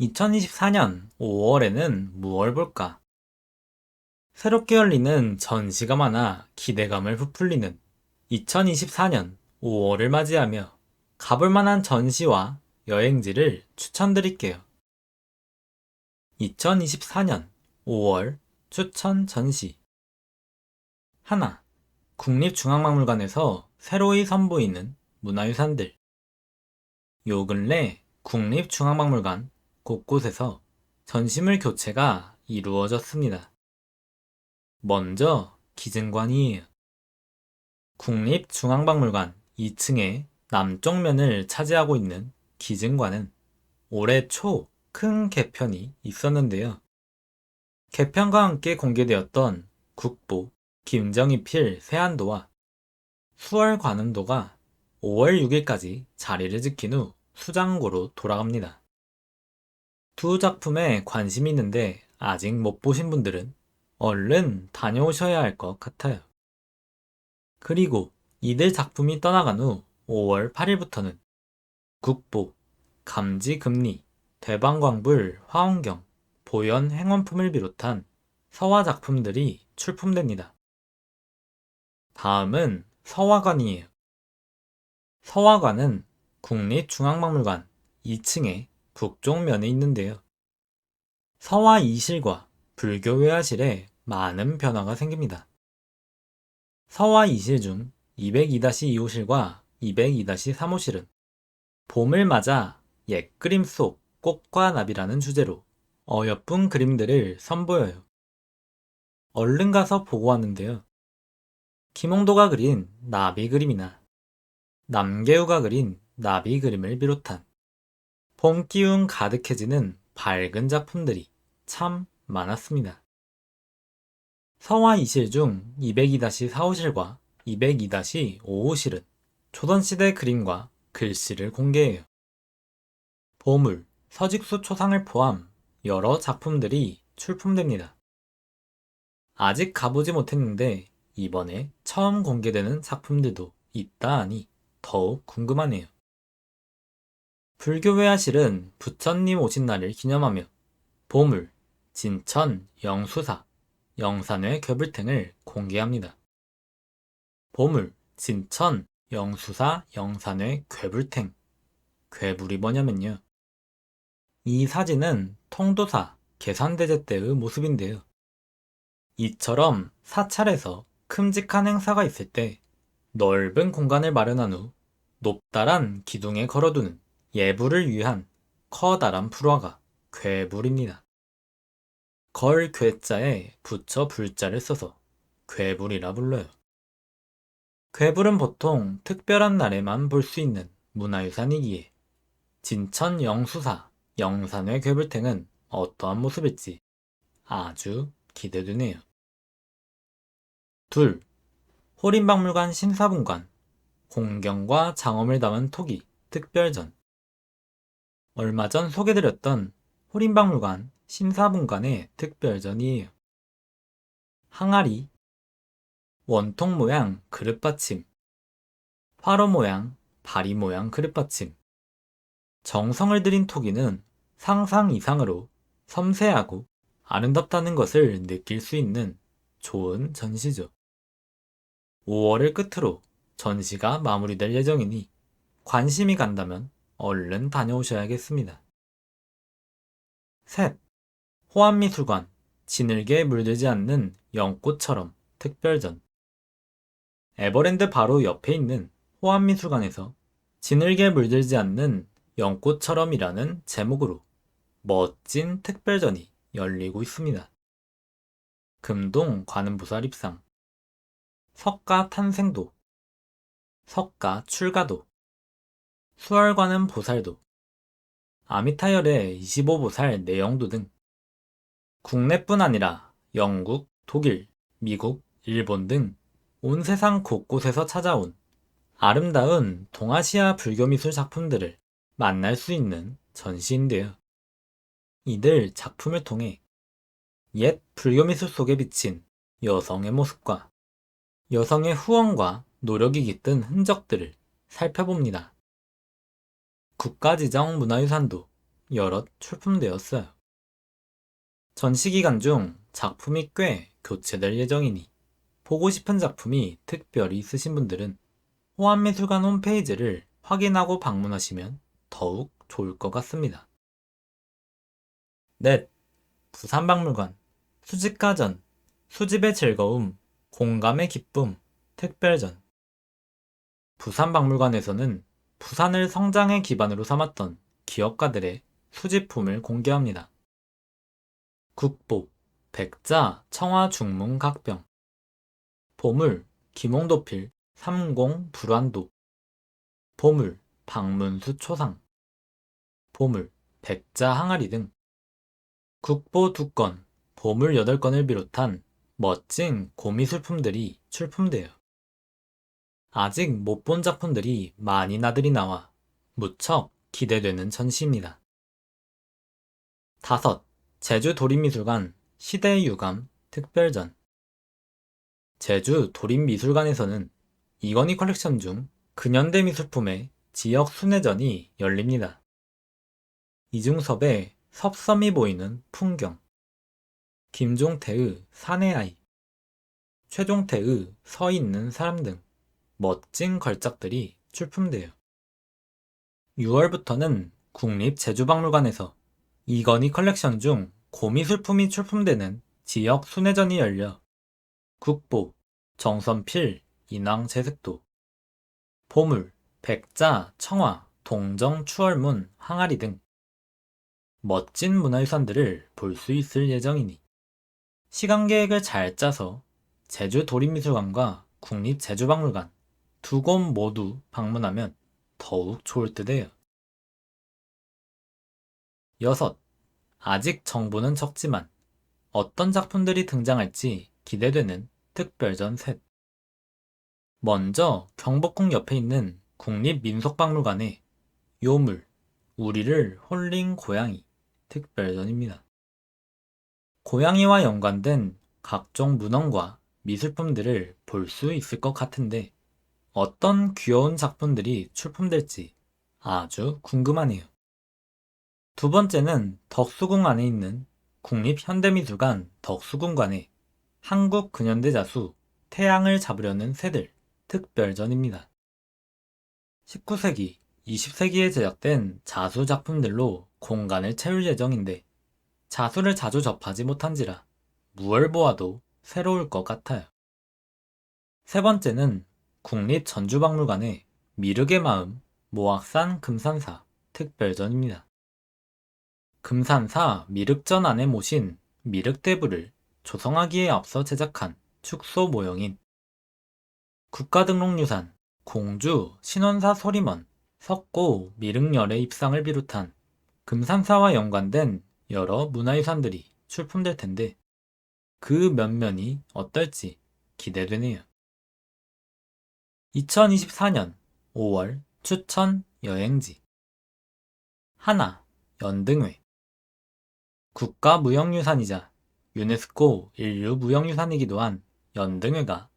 2024년 5월에는 무얼 볼까? 새롭게 열리는 전시가 많아 기대감을 부풀리는 2024년 5월을 맞이하며 가볼 만한 전시와 여행지를 추천드릴게요. 2024년 5월 추천 전시 하나, 국립중앙박물관에서 새로이 선보이는 문화유산들 요 근래 국립중앙박물관 곳곳에서 전시물 교체가 이루어졌습니다. 먼저 기증관이에요. 국립중앙박물관 2층의 남쪽 면을 차지하고 있는 기증관은 올해 초 큰 개편이 있었는데요. 개편과 함께 공개되었던 국보 김정희필 세안도와 수월 관음도가 5월 6일까지 자리를 지킨 후 수장고로 돌아갑니다. 두 작품에 관심이 있는데 아직 못 보신 분들은 얼른 다녀오셔야 할 것 같아요. 그리고 이들 작품이 떠나간 후 5월 8일부터는 국보, 감지금리, 대방광불, 화엄경, 보현 행원품을 비롯한 서화 작품들이 출품됩니다. 다음은 서화관이에요. 서화관은 국립중앙박물관 2층에 북쪽 면에 있는데요. 서화 이실과 불교 회화실에 많은 변화가 생깁니다. 서화 이실 중 202-2호실과 202-3호실은 봄을 맞아 옛 그림 속 꽃과 나비라는 주제로 어여쁜 그림들을 선보여요. 얼른 가서 보고 왔는데요. 김홍도가 그린 나비 그림이나 남계우가 그린 나비 그림을 비롯한 봄 기운 가득해지는 밝은 작품들이 참 많았습니다. 서화 이실 중 202-4호실과 202-5호실은 조선시대 그림과 글씨를 공개해요. 보물, 서직수 초상을 포함 여러 작품들이 출품됩니다. 아직 가보지 못했는데 이번에 처음 공개되는 작품들도 있다 하니 더욱 궁금하네요. 불교회화실은 부처님 오신 날을 기념하며 보물, 진천, 영수사, 영산회 괴불탱을 공개합니다. 보물, 진천, 영수사, 영산회 괴불탱. 괴불이 뭐냐면요. 이 사진은 통도사, 계산대제 때의 모습인데요. 이처럼 사찰에서 큼직한 행사가 있을 때 넓은 공간을 마련한 후 높다란 기둥에 걸어두는 예불을 위한 커다란 불화가 괴불입니다. 걸 괴자에 붙여 불자를 써서 괴불이라 불러요. 괴불은 보통 특별한 날에만 볼 수 있는 문화유산이기에 진천 영수사 영산회 괴불탱은 어떠한 모습일지 아주 기대되네요. 둘, 호림박물관 신사분관 공경과 장엄을 담은 토기 특별전 얼마 전 소개드렸던 호림박물관 신사분관의 특별전이에요. 항아리, 원통 모양 그릇 받침, 화로 모양, 바리 모양 그릇 받침. 정성을 들인 토기는 상상 이상으로 섬세하고 아름답다는 것을 느낄 수 있는 좋은 전시죠. 5월을 끝으로 전시가 마무리될 예정이니 관심이 간다면 얼른 다녀오셔야겠습니다. 셋. 호암미술관, 진흙에 물들지 않는 연꽃처럼 특별전. 에버랜드 바로 옆에 있는 호암미술관에서 진흙에 물들지 않는 연꽃처럼이라는 제목으로 멋진 특별전이 열리고 있습니다. 금동 관음보살 입상, 석가 탄생도, 석가 출가도, 수월관음 보살도, 아미타열의 25보살 내영도 등 국내뿐 아니라 영국, 독일, 미국, 일본 등 온 세상 곳곳에서 찾아온 아름다운 동아시아 불교미술 작품들을 만날 수 있는 전시인데요. 이들 작품을 통해 옛 불교미술 속에 비친 여성의 모습과 여성의 후원과 노력이 깃든 흔적들을 살펴봅니다. 국가지정 문화유산도 여럿 출품되었어요. 전시 기간 중 작품이 꽤 교체될 예정이니 보고 싶은 작품이 특별히 있으신 분들은 호암미술관 홈페이지를 확인하고 방문하시면 더욱 좋을 것 같습니다. 넷. 부산박물관 수집가전 수집의 즐거움 공감의 기쁨 특별전 부산박물관에서는 부산을 성장의 기반으로 삼았던 기업가들의 수집품을 공개합니다. 국보, 백자, 청화 중문 각병 보물, 김홍도필, 삼공 불환도 보물, 박문수 초상 보물, 백자 항아리 등 국보 2건, 보물 8건을 비롯한 멋진 고미술품들이 출품돼요. 아직 못 본 작품들이 많이 나들이 나와 무척 기대되는 전시입니다. 다섯, 제주 도립미술관 시대의 유감 특별전 제주 도립미술관에서는 이건희 컬렉션 중 근현대 미술품의 지역 순회전이 열립니다. 이중섭의 섭섬이 보이는 풍경 김종태의 산의 아이 최종태의 서 있는 사람 등 멋진 걸작들이 출품돼요. 6월부터는 국립제주박물관에서 이건희 컬렉션 중 고미술품이 출품되는 지역 순회전이 열려 국보, 정선필, 인왕 제색도, 보물, 백자, 청화, 동정 추월문, 항아리 등 멋진 문화유산들을 볼 수 있을 예정이니 시간 계획을 잘 짜서 제주 도립미술관과 국립제주박물관 두 곳 모두 방문하면 더욱 좋을 듯해요. 여섯, 아직 정보는 적지만 어떤 작품들이 등장할지 기대되는 특별전 셋. 먼저 경복궁 옆에 있는 국립민속박물관의 요물, 우리를 홀린 고양이 특별전입니다. 고양이와 연관된 각종 문헌과 미술품들을 볼 수 있을 것 같은데 어떤 귀여운 작품들이 출품될지 아주 궁금하네요. 두 번째는 덕수궁 안에 있는 국립현대미술관 덕수궁관의 한국 근현대 자수 태양을 잡으려는 새들 특별전입니다. 19세기, 20세기에 제작된 자수 작품들로 공간을 채울 예정인데 자수를 자주 접하지 못한지라 무얼 보아도 새로울 것 같아요. 세 번째는 국립전주박물관의 미륵의 마음 모악산 금산사 특별전입니다. 금산사 미륵전 안에 모신 미륵대부를 조성하기에 앞서 제작한 축소 모형인 국가등록유산 공주 신원사 소리먼 석고 미륵열의 입상을 비롯한 금산사와 연관된 여러 문화유산들이 출품될 텐데 그 면면이 어떨지 기대되네요. 2024년 5월 추천 여행지 하나 연등회 국가 무형유산이자 유네스코 인류 무형유산이기도 한 연등회가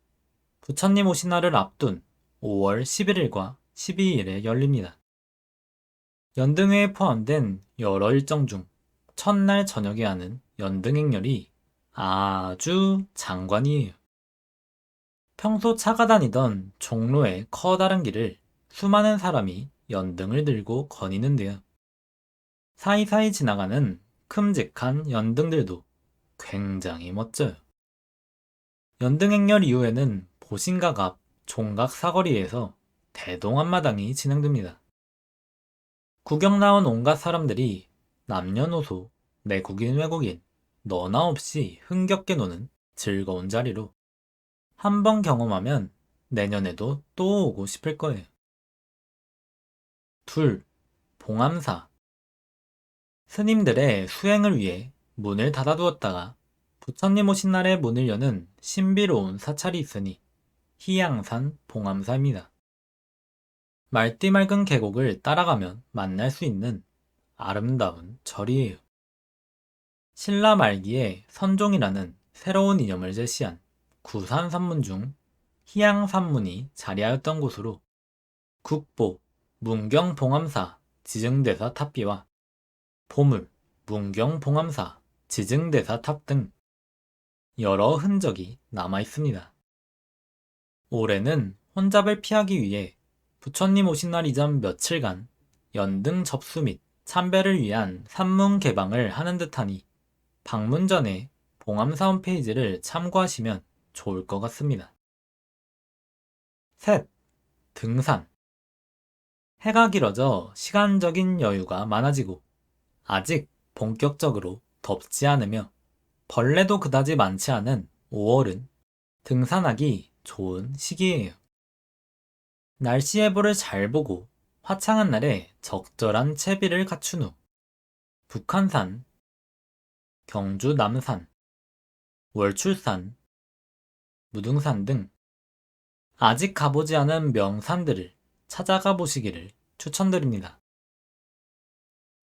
부처님 오신 날을 앞둔 5월 11일과 12일에 열립니다. 연등회에 포함된 여러 일정 중 첫날 저녁에 하는 연등행렬이 아주 장관이에요. 평소 차가 다니던 종로의 커다란 길을 수많은 사람이 연등을 들고 거니는데요. 사이사이 지나가는 큼직한 연등들도 굉장히 멋져요. 연등 행렬 이후에는 보신각 앞 종각 사거리에서 대동 한마당이 진행됩니다. 구경 나온 온갖 사람들이 남녀노소, 내국인 외국인, 너나 없이 흥겹게 노는 즐거운 자리로 한 번 경험하면 내년에도 또 오고 싶을 거예요. 둘, 봉암사. 스님들의 수행을 위해 문을 닫아두었다가 부처님 오신 날에 문을 여는 신비로운 사찰이 있으니 희양산 봉암사입니다. 말띠 맑은 계곡을 따라가면 만날 수 있는 아름다운 절이에요. 신라 말기에 선종이라는 새로운 이념을 제시한 구산 산문 중 희양 산문이 자리하였던 곳으로 국보, 문경 봉암사, 지증대사 탑비와 보물, 문경 봉암사, 지증대사 탑 등 여러 흔적이 남아 있습니다. 올해는 혼잡을 피하기 위해 부처님 오신 날 이전 며칠간 연등 접수 및 참배를 위한 산문 개방을 하는 듯하니 방문 전에 봉암사 홈페이지를 참고하시면 좋을 것 같습니다. 셋. 등산. 해가 길어져 시간적인 여유가 많아지고 아직 본격적으로 덥지 않으며 벌레도 그다지 많지 않은 5월은 등산하기 좋은 시기예요. 날씨 예보를 잘 보고 화창한 날에 적절한 채비를 갖춘 후 북한산, 경주 남산, 월출산, 무등산 등 아직 가보지 않은 명산들을 찾아가 보시기를 추천드립니다.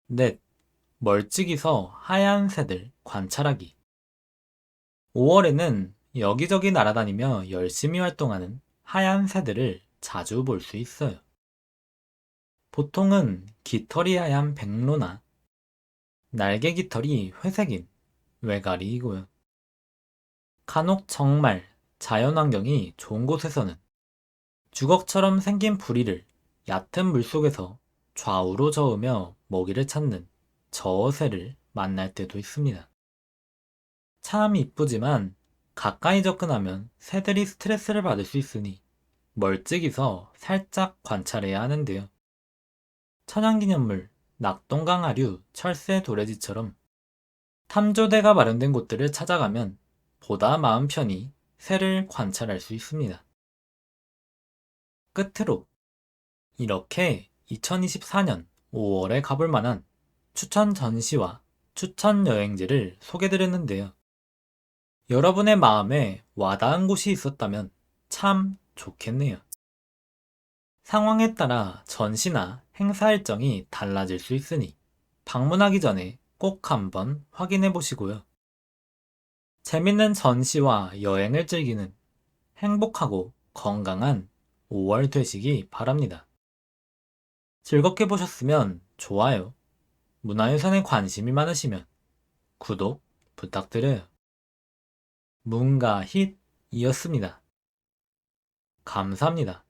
넷. 멀찍이서 하얀 새들 관찰하기. 5월에는 여기저기 날아다니며 열심히 활동하는 하얀 새들을 자주 볼 수 있어요. 보통은 깃털이 하얀 백로나 날개 깃털이 회색인 외가리이고요. 간혹 정말 자연환경이 좋은 곳에서는 주걱처럼 생긴 부리를 얕은 물속에서 좌우로 저으며 먹이를 찾는 저어새를 만날 때도 있습니다. 참 이쁘지만 가까이 접근하면 새들이 스트레스를 받을 수 있으니 멀찍이서 살짝 관찰해야 하는데요. 천연기념물 낙동강 하류 철새 도래지처럼 탐조대가 마련된 곳들을 찾아가면 보다 마음 편히 새를 관찰할 수 있습니다. 끝으로 이렇게 2024년 5월에 가볼 만한 추천 전시와 추천 여행지를 소개드렸는데요. 여러분의 마음에 와닿은 곳이 있었다면 참 좋겠네요. 상황에 따라 전시나 행사 일정이 달라질 수 있으니 방문하기 전에 꼭 한번 확인해 보시고요. 재밌는 전시와 여행을 즐기는 행복하고 건강한 5월 되시기 바랍니다. 즐겁게 보셨으면 좋아요, 문화유산에 관심이 많으시면 구독 부탁드려요. 문가 힛이었습니다. 감사합니다.